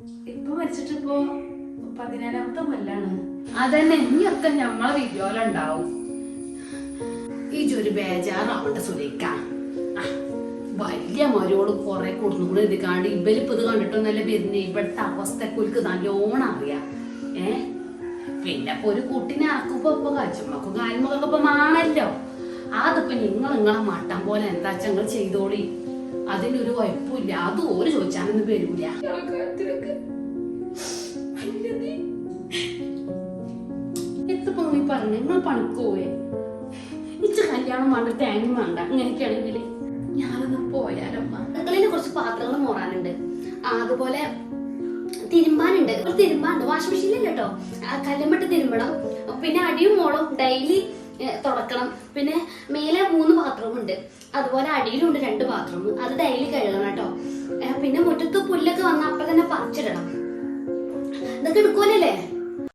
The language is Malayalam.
ഇപ്പൊ മരിച്ചിട്ടിപ്പോ പതിനേഴാമത്തെ കൊല്ലാണ്. അതന്നെ ഇനിയൊക്കെ ഞമ്മളെ വിദ്യോലുണ്ടാവും ഈ ജോലി ബേജാറാവട്ടെ ആ, വലിയ മരോട് കുറെ കൊടുന്നു ഇത് കാണ്ട്. ഇവരിപ്പോ ഇത് കണ്ടിട്ടൊന്നല്ല വരുന്നേ? ഇവിടുത്തെ അവസ്ഥ ഒരു നല്ലോണം അറിയാം. ഏ? പിന്നെ ഇപ്പൊ ഒരു കുട്ടിനെ ആക്കുമ്പോ ഇപ്പൊ കച്ചുമ്മക്കും കാൽമക്കൊക്കെ ഇപ്പൊ മാണല്ലോ. അതിപ്പോ നിങ്ങൾ നിങ്ങളെ മട്ടം പോലെ എന്താ ചെയ്തോളി? അതിനൊരു കുഴപ്പമില്ല. അത് ഓര് ചോദിച്ചാനൊന്നും വരൂല. എത്തിപ്പോ നീ. പറഞ്ഞു? നിങ്ങൾ പണിക്ക് പോയേ ഇച്ച കല്യാണം വേണ്ട തേങ്ങ വേണ്ട ഇങ്ങനെയൊക്കെയാണെങ്കിൽ ഞാനൊന്ന് പോയാലമ്മ അടുക്കളയിൽ കുറച്ച് പാത്രങ്ങൾ മോറാനുണ്ട്. അതുപോലെ തിരുമ്പാനുണ്ട്. ഒരു തിരുമ്പാനുണ്ട്. വാഷിംഗ് മെഷീനിൽ കേട്ടോ കല്ലുമ്മട്ട് തിരുമ്പണം. പിന്നെ അടിയും മോളും ഡെയിലി തുടക്കണം. പിന്നെ മേലെ മൂന്ന് ബാത്റൂമുണ്ട്. അതുപോലെ അടിയിലുണ്ട് രണ്ട് ബാത്റൂം അത് ഡെയിലി കഴുകണം കേട്ടോ. പിന്നെ മുറ്റത്ത് പുല്ലൊക്കെ വന്ന അപ്പൊ തന്നെ പറിച്ചിടണം. ഇതൊക്കെ എടുക്കൂലല്ലേ